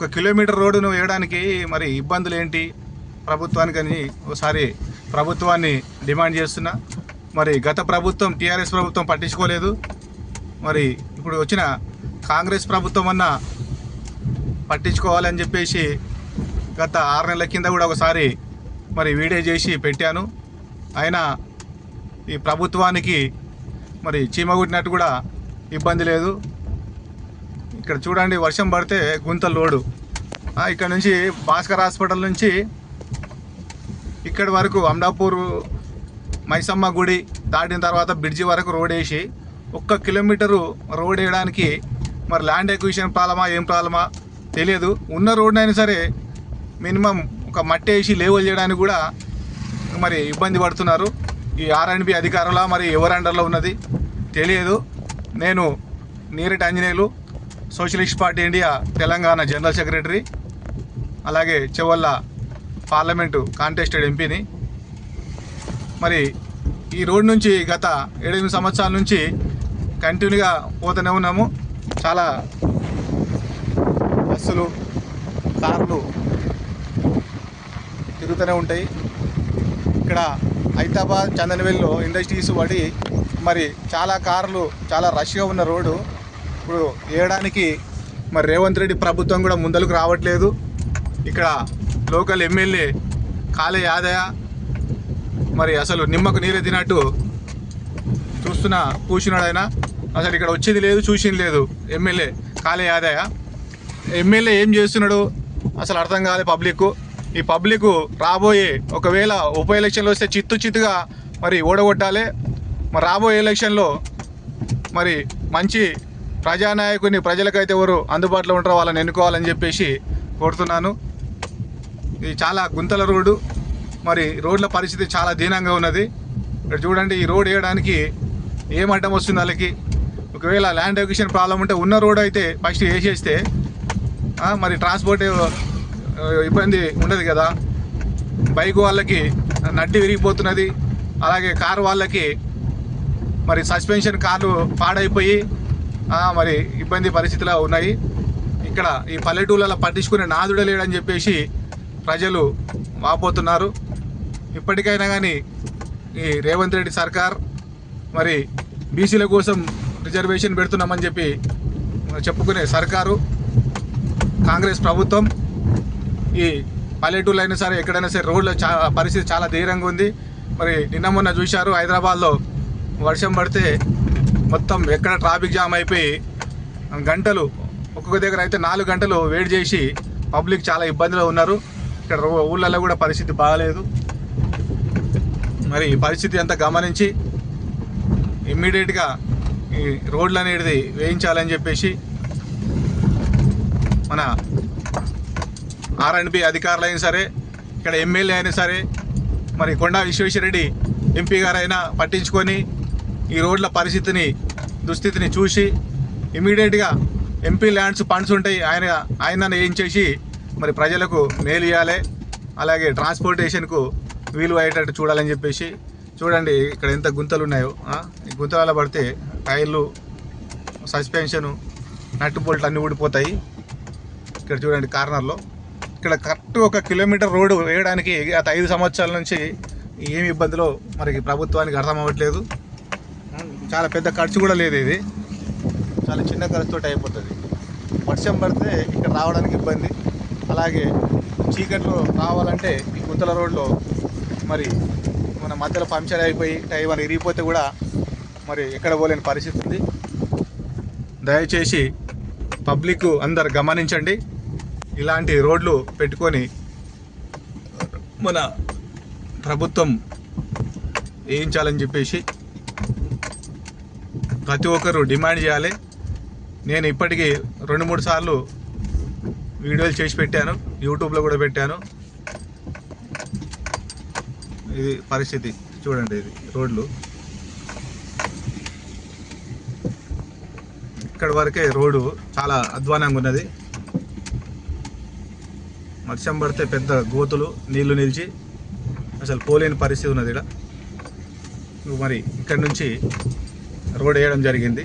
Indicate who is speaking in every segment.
Speaker 1: ఒక కిలోమీటర్ రోడ్డును వేయడానికి మరి ఇబ్బందులు ఏంటి ప్రభుత్వానికని ఒకసారి ప్రభుత్వాన్ని డిమాండ్ చేస్తున్నా. మరి గత ప్రభుత్వం టీఆర్ఎస్ ప్రభుత్వం పట్టించుకోలేదు. మరి ఇప్పుడు వచ్చిన కాంగ్రెస్ ప్రభుత్వం అన్న పట్టించుకోవాలని చెప్పేసి గత ఆరు నెలల కింద కూడా ఒకసారి మరి వీడియో చేసి పెట్టాను. అయినా ఈ ప్రభుత్వానికి మరి చీమగుట్టినట్టు కూడా ఇబ్బంది లేదు. ఇక్కడ చూడండి వర్షం పడితే గుంత లోడు. ఇక్కడ నుంచి భాస్కర్ హాస్పిటల్ నుంచి ఇక్కడి వరకు అమలాపూర్ మైసమ్మ గుడి దాటిన తర్వాత బ్రిడ్జి వరకు రోడ్ వేసి ఒక్క కిలోమీటరు రోడ్ వేయడానికి మరి ల్యాండ్ ఎక్విషన్ ప్రాబ్లమా ఏం ప్రాబ్లమా తెలియదు. ఉన్న రోడ్డునైనా సరే మినిమం ఒక మట్టి వేసి లేవల్ చేయడానికి కూడా మరి ఇబ్బంది పడుతున్నారు. ఈ ఆర్ఎండ్బి అధికారుల మరి ఎవరి అండర్లో ఉన్నది తెలియదు. నేను Nirati Anjaneyulu. Socialist party India Telangana general secretary అలాగే చెవల్ల పార్లమెంటు కాంటెస్టెడ్ ఎంపీని. మరి ఈ రోడ్ నుంచి గత ఏడెనిమిది సంవత్సరాల నుంచి కంటిన్యూగా పోతూనే ఉన్నాము. చాలా బస్సులు కార్లు తిరుగుతూనే ఉంటాయి. ఇక్కడ హైదరాబాద్ చందనవెల్లిలో ఇండస్ట్రీస్ పడి మరి చాలా కార్లు చాలా రష్గా ఉన్న రోడ్డు. ఇప్పుడు వేయడానికి మరి రేవంత్ రెడ్డి ప్రభుత్వం కూడా ముందలకు రావట్లేదు. ఇక్కడ లోకల్ ఎమ్మెల్యే కాలే యాదయ్య మరి అసలు నిమ్మకు నీరే తినట్టు చూస్తున్న కూర్చున్నాడు ఆయన. అసలు ఇక్కడ వచ్చేది లేదు చూసింది లేదు ఎమ్మెల్యే కాలే యాదయ్య. ఎమ్మెల్యే ఏం చేస్తున్నాడు? అసలు అర్థం కాలే పబ్లిక్ ఈ పబ్లిక్ రాబోయే ఒకవేళ ఉప ఎలక్షన్లు వస్తే చిత్తు చిత్తుగా మరి ఓడగొట్టాలి. మరి రాబోయే ఎలక్షన్లో మరి మంచి ప్రజానాయకుని ప్రజలకైతే ఎవరు అందుబాటులో ఉంటారో వాళ్ళని ఎన్నుకోవాలని చెప్పేసి కోరుతున్నాను. ఇది చాలా గుంతల రోడ్డు. మరి రోడ్ల పరిస్థితి చాలా దీనంగా ఉన్నది. ఇక్కడ చూడండి ఈ రోడ్ వేయడానికి ఏం అడ్డం వస్తుంది వాళ్ళకి? ఒకవేళ ల్యాండ్ ఎక్విషన్ ప్రాబ్లం ఉంటే ఉన్న రోడ్ అయితే ఫస్ట్ వేసేస్తే మరి ట్రాన్స్పోర్ట్ ఇబ్బంది ఉండదు కదా. బైక్ వాళ్ళకి నడ్డి విరిగిపోతున్నది. అలాగే కారు వాళ్ళకి మరి సస్పెన్షన్ కార్లు పాడైపోయి మరి ఇబ్బంది పరిస్థితిలో ఉన్నాయి. ఇక్కడ ఈ పల్లెటూళ్ళలో పట్టించుకునే నాదుడే లేడని చెప్పేసి ప్రజలు వాపోతున్నారు. ఇప్పటికైనా కానీ ఈ రేవంత్ రెడ్డి సర్కార్ మరి బీసీల కోసం రిజర్వేషన్ పెడుతున్నామని చెప్పి చెప్పుకునే సర్కారు కాంగ్రెస్ ప్రభుత్వం ఈ పల్లెటూళ్ళు అయినా సరే ఎక్కడైనా సరే రోడ్ల చా పరిస్థితి చాలా ధీరంగా ఉంది. మరి నిన్న మొన్న చూశారు హైదరాబాద్లో వర్షం పడితే మొత్తం ఎక్కడ ట్రాఫిక్ జామ్ అయిపోయి గంటలు ఒక్కొక్క దగ్గర అయితే నాలుగు గంటలు వెయిట్ చేసి పబ్లిక్ చాలా ఇబ్బందిలో ఉన్నారు. ఇక్కడ ఊళ్ళల్లో కూడా పరిస్థితి బాగాలేదు. మరి ఈ పరిస్థితి అంతా గమనించి ఇమ్మీడియట్గా ఈ రోడ్లు అనేది వేయించాలని చెప్పేసి మన ఆర్ఎండ్బి అధికారులు అయినా సరే ఇక్కడ ఎమ్మెల్యే అయినా సరే మరి కొండా విశ్వేశ్వరరెడ్డి ఎంపీ గారైనా పట్టించుకొని ఈ రోడ్ల పరిస్థితిని దుస్థితిని చూసి ఇమీడియట్గా ఎంపీ ల్యాండ్స్ ఫండ్స్ ఉంటాయి ఆయన ఆయన ఏం చేసి మరి ప్రజలకు మేలు ఇవ్వాలి అలాగే ట్రాన్స్పోర్టేషన్కు వీలు అయ్యేటట్టు చూడాలని చెప్పేసి చూడండి ఇక్కడ ఎంత గుంతలు ఉన్నాయో ఈ గుంతల పడితే టైర్లు సస్పెన్షను నట్టు బోల్ట్ అన్నీ ఊడిపోతాయి. ఇక్కడ చూడండి కార్నర్లో. ఇక్కడ కరెక్ట్ ఒక కిలోమీటర్ రోడ్డు వేయడానికి గత ఐదు సంవత్సరాల నుంచి ఏమి ఇబ్బందులో మనకి ప్రభుత్వానికి అర్థం అవ్వట్లేదు. చాలా పెద్ద ఖర్చు కూడా లేదు ఇది. చాలా చిన్న ఖర్చుతో అయిపోతుంది. వర్షం పడితే ఇక్కడ రావడానికి ఇబ్బంది. అలాగే చీకట్లో రావాలంటే ఈ గుంతల రోడ్లో మరి మన మధ్యలో పంక్చర్ అయిపోయి టైం ఇరిగిపోతే కూడా మరి ఎక్కడ పోలేని పరిస్థితి ఉంది. దయచేసి పబ్లిక్ అందరు గమనించండి. ఇలాంటి రోడ్లు పెట్టుకొని మన ప్రభుత్వం వేయించాలని చెప్పేసి ప్రతి ఒక్కరు డిమాండ్ చేయాలి. నేను ఇప్పటికీ రెండు మూడు సార్లు వీడియోలు చేసి పెట్టాను. యూట్యూబ్లో కూడా పెట్టాను. ఇది పరిస్థితి. చూడండి ఇది రోడ్లు. ఇక్కడ వరకే రోడ్డు చాలా అధ్వానంగా ఉన్నది. వర్షం పడితే పెద్ద గోతులు నీళ్ళు నిలిచి అసలు పోలేని పరిస్థితి ఉన్నది ఇక్కడ. మరి ఇక్కడ నుంచి రోడ్ వేయడం జరిగింది.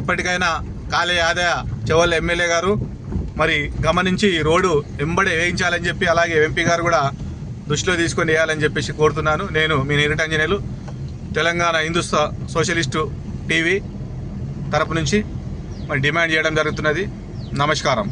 Speaker 1: ఇప్పటికైనా కాలే ఆదాయ చెవల్ ఎమ్మెల్యే గారు మరి గమనించి ఈ రోడ్డు వెంబడే వేయించాలని చెప్పి అలాగే ఎంపీ గారు కూడా దృష్టిలో తీసుకొని వేయాలని చెప్పేసి కోరుతున్నాను. నేను మీ నిరటంజనేలు తెలంగాణ హిందుస్థా సోషలిస్టు టీవీ తరపు నుంచి మరి డిమాండ్ చేయడం జరుగుతున్నది. నమస్కారం.